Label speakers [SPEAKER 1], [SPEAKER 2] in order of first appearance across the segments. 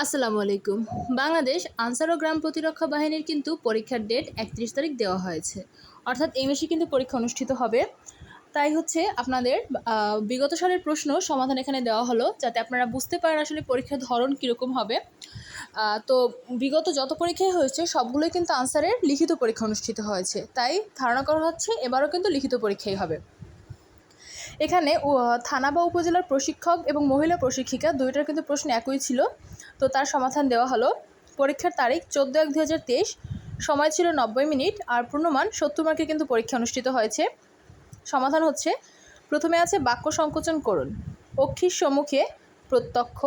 [SPEAKER 1] আসসালামু আলাইকুম। বাংলাদেশ আনসার ও গ্রাম প্রতিরক্ষা বাহিনীর কিন্তু পরীক্ষার ডেট একত্রিশ তারিখ দেওয়া হয়েছে। অর্থাৎ এই মাসে কিন্তু পরীক্ষা অনুষ্ঠিত হবে। তাই হচ্ছে আপনাদের বিগত সালের প্রশ্ন সমাধান এখানে দেওয়া হলো, যাতে আপনারা বুঝতে পারেন আসলে পরীক্ষার ধরন কীরকম হবে। তো বিগত যত পরীক্ষাই হয়েছে, সবগুলোই কিন্তু আনসারের লিখিত পরীক্ষা অনুষ্ঠিত হয়েছে। তাই ধারণা করা হচ্ছে, এবারও কিন্তু লিখিত পরীক্ষাই হবে। এখানে থানা বা উপজেলার প্রশিক্ষক এবং মহিলা প্রশিক্ষিকা দুইটার কিন্তু প্রশ্ন একই ছিল। তো তার সমাধান দেওয়া হলো। পরীক্ষার তারিখ চোদ্দ এক দু হাজার তেইশ। সময় ছিল নব্বই মিনিট, আর পূর্ণমান সত্তর মার্কের কিন্তু পরীক্ষা অনুষ্ঠিত হয়েছে। সমাধান হচ্ছে, প্রথমে আছে বাক্য সংকোচন করুন। অক্ষির সম্মুখে প্রত্যক্ষ।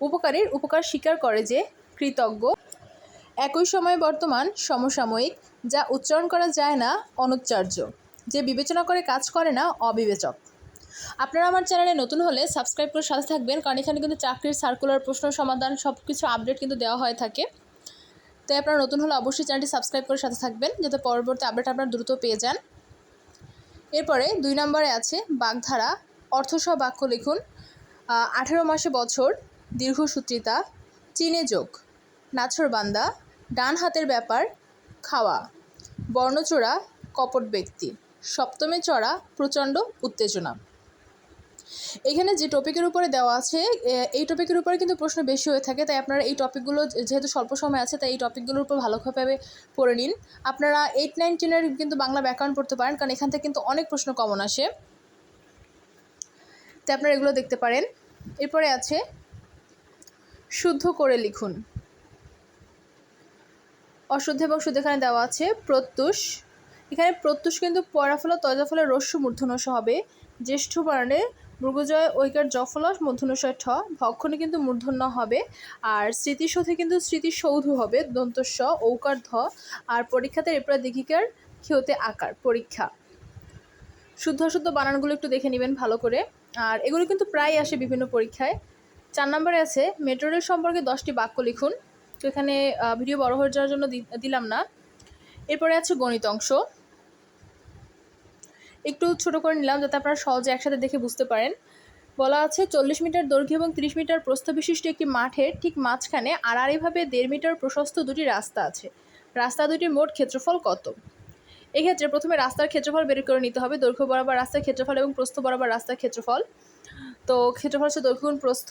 [SPEAKER 1] উপকারীর উপকার স্বীকার করে যে কৃতজ্ঞ। একই সময়ে বর্তমান সমসাময়িক, যা উচ্চারণ করা যায় না, অনুচ্চার্য। যে বিবেচনা করে কাজ করে না, অবিবেচক। আপনারা আমার চ্যানেলে নতুন হলে সাবস্ক্রাইব করে সাথে থাকবেন, কারণ এখানে কিন্তু চাকরির সার্কুলার প্রশ্ন, সমাধান সব কিছু আপডেট কিন্তু দেওয়া হয়ে থাকে। তাই আপনারা নতুন হলে অবশ্যই চ্যানেলটি সাবস্ক্রাইব করে সাথে থাকবেন, যাতে পরবর্তী আপডেট আপনারা দ্রুত পেয়ে যান। এরপরে দুই নম্বরে আছে বাগধারা, অর্থসহ বাক্য লিখুন আঠেরো মাসে বছর দীর্ঘসূত্রিতা চীনে যোগ নাছরবান্দা ডান হাতের ব্যাপার, খাওয়া, বর্ণচোরা, কপট ব্যক্তি, সপ্তমে চড়া, প্রচণ্ড উত্তেজনা। এখানে যে টপিকের উপরে দেওয়া আছে এই টপিকের উপরে কিন্তু প্রশ্ন বেশি হয়ে থাকে, তাই আপনারা এই টপিকগুলো যেহেতু স্বল্প সময় আছে, তাই এই টপিকগুলোর উপর ভালোভাবে পড়ে নিন। আপনারা এইট নাইন টেনের কিন্তু বাংলা ব্যাকরণ পড়তে পারেন, কারণ এখান থেকে কিন্তু অনেক প্রশ্ন কমন আসে। তাই আপনারা এগুলো দেখতে পারেন। এরপরে আছে, শুদ্ধ করে লিখুন। অশুদ্ধ এবং শুদ্ধ এখানে দেওয়া আছে, প্রত্যুষ। এখানে প্রত্যুষ কিন্তু পরাফল তজাফলের রস্য মূর্ধনস হবে। জ্যেষ্ঠ বর্ণে মৃগজয় ঐকার জফলস মূর্ধনসয় ঠ। ভক্ষণে কিন্তু মূর্ধন্য হবে আর স্মৃতিসৌধে কিন্তু স্মৃতিসৌধ হবে, দন্তস্ব, ঔকার ধ। আর পরীক্ষাতে এরপর দীঘিকার ক্ষিয়তে আকার, পরীক্ষা। শুদ্ধ অশুদ্ধ বানানগুলো একটু দেখে নেবেন ভালো করে। আর এগুলো কিন্তু প্রায় আসে বিভিন্ন পরীক্ষায়। চার নম্বরে আছে মেট্রো রেল সম্পর্কে দশটি বাক্য লিখুন। তো এখানে ভিডিও বড় হয়ে যাওয়ার জন্য দিলাম না। এরপরে আছে গণিত অংশ। একটু ছোট করে নিলাম যাতে আপনারা সহজে একসাথে দেখে বুঝতে পারেন। বলা আছে চল্লিশ মিটার দৈর্ঘ্য এবং তিরিশ মিটার প্রস্থ বিশিষ্ট একটি মাঠের ঠিক মাঝখানে আড়াআড়িভাবে দেড় মিটার প্রশস্ত দুটি রাস্তা আছে। রাস্তা দুটির মোট ক্ষেত্রফল কত? এক্ষেত্রে প্রথমে রাস্তার ক্ষেত্রফল বের করে নিতে হবে। দৈর্ঘ্য বরাবর রাস্তার ক্ষেত্রফল এবং প্রস্থ বরাবর রাস্তার ক্ষেত্রফল। তো ক্ষেত্রফল হচ্ছে দৈর্ঘ্য গুণ প্রস্থ।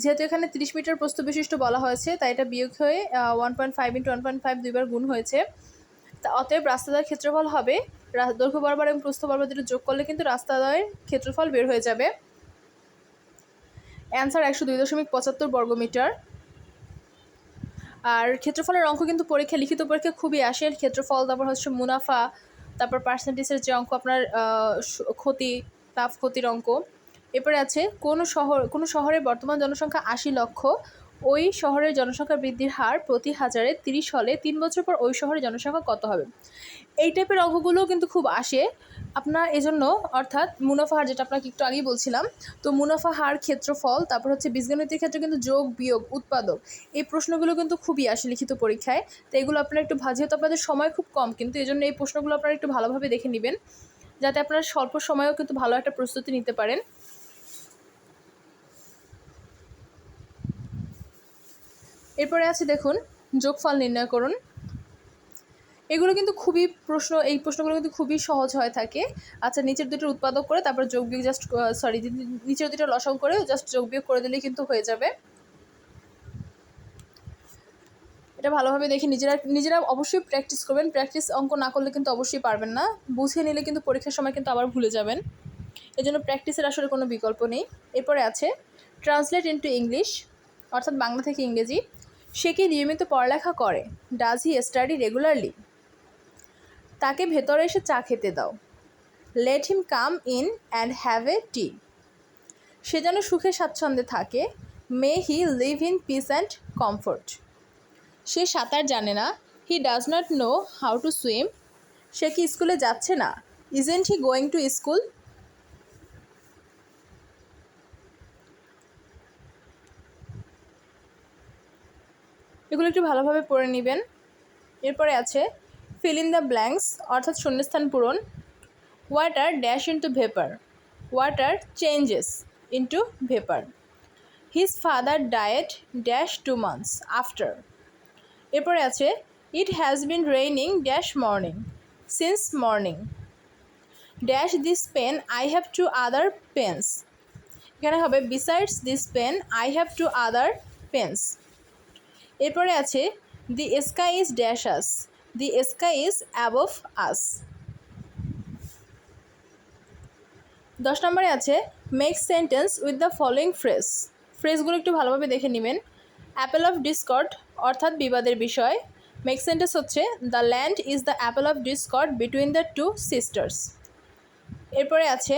[SPEAKER 1] যেহেতু এখানে তিরিশ মিটার প্রস্থ বিশিষ্ট বলা হয়েছে, তাই এটা বিয়োগ হয়ে one point five into one point five দুইবার গুণ হয়েছে। অতএব রাস্তাদ্বয়ের ক্ষেত্রফল হবে দৈর্ঘ্য বরাবর এবং প্রস্থ বরাবর দুটো যোগ করলে কিন্তু রাস্তাদ্বয়ের ক্ষেত্রফল বের হয়ে যাবে। অ্যান্সার একশো দুই দশমিক পঁচাত্তর বর্গমিটার আর ক্ষেত্রফলের অঙ্ক কিন্তু পরীক্ষা, লিখিত পরীক্ষা খুবই আসে ক্ষেত্রফল, তারপর হচ্ছে মুনাফা, তারপর পার্সেন্টেজের যে অঙ্ক, আপনার ক্ষতি লাভ ক্ষতির অঙ্ক। এরপরে আছে, কোন শহর, কোন শহরের বর্তমান জনসংখ্যা আশি লক্ষ ওই শহরের জনসংখ্যা বৃদ্ধির হার প্রতি হাজারে তিরিশ হলে তিন বছর পর ওই শহরের জনসংখ্যা কত হবে? এই টাইপের অঙ্কগুলোও কিন্তু খুব আসে। আপনার এজন্য অর্থাৎ মুনাফা হার যেটা আপনাকে একটু আগেই বলছিলাম, তো মুনাফা হার ক্ষেত্রফল, তারপর হচ্ছে বীজগণিতের ক্ষেত্রে কিন্তু যোগ, বিয়োগ, উৎপাদক, এই প্রশ্নগুলো কিন্তু খুবই আসে লিখিত পরীক্ষায়। তো এগুলো আপনারা একটু ভা- যেহেতু আপনাদের সময় খুব কম, কিন্তু এই জন্য এই প্রশ্নগুলো আপনারা একটু ভালোভাবে দেখে নেবেন, যাতে আপনারা স্বল্প সময়েও কিন্তু ভালো একটা প্রস্তুতি নিতে পারেন। এরপরে আছে দেখুন, যোগফল নির্ণয় করুন। এগুলো কিন্তু খুবই প্রশ্ন, এই প্রশ্নগুলো কিন্তু খুবই সহজ হয়ে থাকে। আচ্ছা নিচের দুটো উৎপাদক করে তারপর যোগ বিয়োগ জাস্ট সরি নিচের দুটো লসং করে জাস্ট যোগ বিয়োগ করে দিলেই কিন্তু হয়ে যাবে। এটা ভালোভাবে দেখে নিজেরা নিজেরা অবশ্যই প্র্যাকটিস করবেন। প্র্যাকটিস অঙ্ক না করলে কিন্তু অবশ্যই পারবেন না। বুঝে নিলে কিন্তু পরীক্ষার সময় কিন্তু আবার ভুলে যাবেন। এই জন্য প্র্যাকটিসের আসলে কোনো বিকল্প নেই। এরপরে আছে ট্রান্সলেট ইন্টু ইংলিশ অর্থাৎ বাংলা থেকে ইংরেজি। সে কি নিয়মিত পড়ালেখা করে? ডাজ হি স্টাডি রেগুলারলি তাকে ভেতরে এসে চা খেতে দাও। Let him come in and have a tea সে যেন সুখে স্বাচ্ছন্দ্যে থাকে। May he live in peace and comfort সে সাঁতার জানে না। He does not know how to swim সে কি স্কুলে যাচ্ছে না? Isn't he going to school এগুলো একটু ভালোভাবে পড়ে নেবেন। এরপরে আছে ফিল ইন দ্য ব্ল্যাঙ্কস অর্থাৎ শূন্যস্থান পূরণ water dash into vapour water changes into vapour his father died dash two months after এরপরে আছে it has been raining dash morning since morning dash this pen I have two other pens এখানে হবে besides this pen I have two other pens এরপরে আছে the sky is dash us the sky is above us দশ নম্বরে আছে make sentence with the following phrase ফ্রেজগুলো একটু ভালোভাবে দেখে নেবেন। অ্যাপেল অফ ডিসকর্ড অর্থাৎ বিবাদের বিষয়। মেক সেন্টেন্স হচ্ছে the land is the apple of discord between the two sisters এরপরে আছে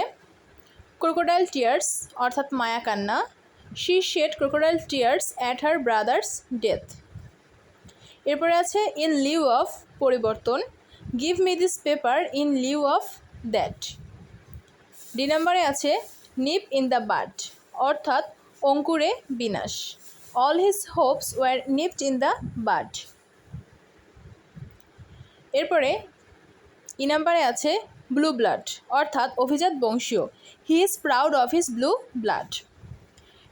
[SPEAKER 1] ক্রোকোডাইল টিয়ার্স অর্থাৎ মায়া কান্না। She shed crocodile tears at her brother's death এরপরে আছে ইন লিউ অফ পরিবর্তন give me this paper in lieu of that D নাম্বারে আছে নিপ ইন দ্য বাট অর্থাৎ অঙ্কুরে বিনাশ। All his hopes were nipped in the bud এরপরে E নাম্বারে আছে ব্লু ব্লাড অর্থাৎ অভিজাত বংশীয়। He is proud of his blue blood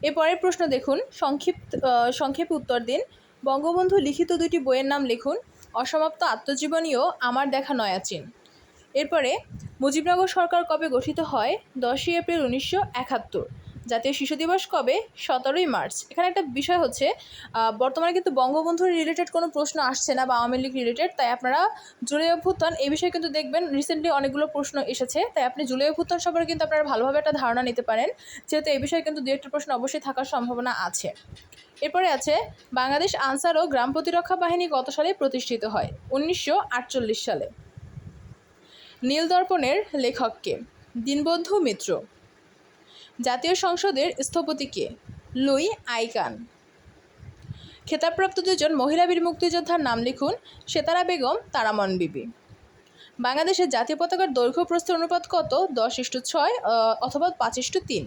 [SPEAKER 1] এরপরের প্রশ্ন দেখুন। সংক্ষিপ্ত সংক্ষেপে উত্তর দিন। বঙ্গবন্ধু লিখিত দুটি বইয়ের নাম লিখুন। অসমাপ্ত আত্মজীবনীও আমার দেখা নয়াচীন এরপরে মুজিবনগর সরকার কবে গঠিত হয়? দশই এপ্রিল উনিশশো একাত্তর। জাতীয় শিশু দিবস কবে? সতেরোই মার্চ। এখানে একটা বিষয় হচ্ছে বর্তমানে কিন্তু বঙ্গবন্ধুর রিলেটেড কোনো প্রশ্ন আসছে না বা আওয়ামী লীগ রিলেটেড তাই আপনারা জুলাই অভ্যুত্থান এই বিষয়ে কিন্তু দেখবেন রিসেন্টলি অনেকগুলো প্রশ্ন এসেছে, তাই আপনি জুলাই অভ্যুত্থান সম্পর্কে কিন্তু আপনারা ভালোভাবে একটা ধারণা নিতে পারেন, যেহেতু এই বিষয়ে কিন্তু দু একটা প্রশ্ন অবশ্যই থাকার সম্ভাবনা আছে। এরপরে আছে, বাংলাদেশ আনসার ও গ্রাম প্রতিরক্ষা বাহিনী গত সালে প্রতিষ্ঠিত হয়, উনিশশো আটচল্লিশ সালে। নীলদর্পণের লেখককে, দীনবন্ধু মিত্র। জাতীয় সংসদের স্থপতি কে? Luis icon. খেতাবপ্রাপ্ত দুজন মহিলা বীর মুক্তিযোদ্ধার নাম লিখুন সেতারা বেগম তারামন বিবি। বাংলাদেশের জাতীয় পতাকার দৈর্ঘ্য প্রস্থ অনুপাত কত? দশ ইস্টু ছয় অথবা পাঁচ ইস্টু তিন।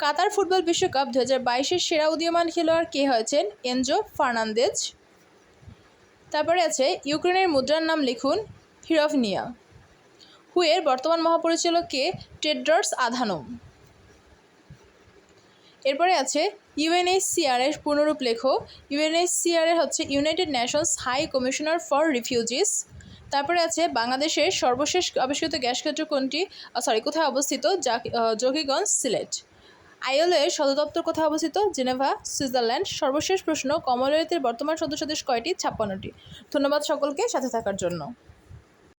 [SPEAKER 1] কাতার ফুটবল বিশ্বকাপ দু হাজার বাইশের সেরা উদীয়মান খেলোয়াড় কে হয়েছেন? Enzo Fernandez. তারপরে আছে ইউক্রেনের মুদ্রার নাম লিখুন হিরভনিয়া। হুয়ের বর্তমান মহাপরিচালক কে? Tedros Adhanom. এরপরে আছে ইউএনএইচসিআর এর পুনরূপ লেখো ইউএনএইচসিআর এর হচ্ছে United Nations High Commissioner for Refugees. তারপরে আছে বাংলাদেশের সর্বশেষ আবিষ্কৃত গ্যাস ক্ষেত্র কোনটি? সরি কোথায় অবস্থিত? যোগীগঞ্জ সিলেট আইএলও এর সদর দপ্তর কোথায় অবস্থিত? Geneva, Switzerland. সর্বশেষ প্রশ্ন কমনওয়েলথের বর্তমান সদস্য দেশ কয়টি? ছাপ্পান্নটি। ধন্যবাদ সকলকে সাথে থাকার জন্য।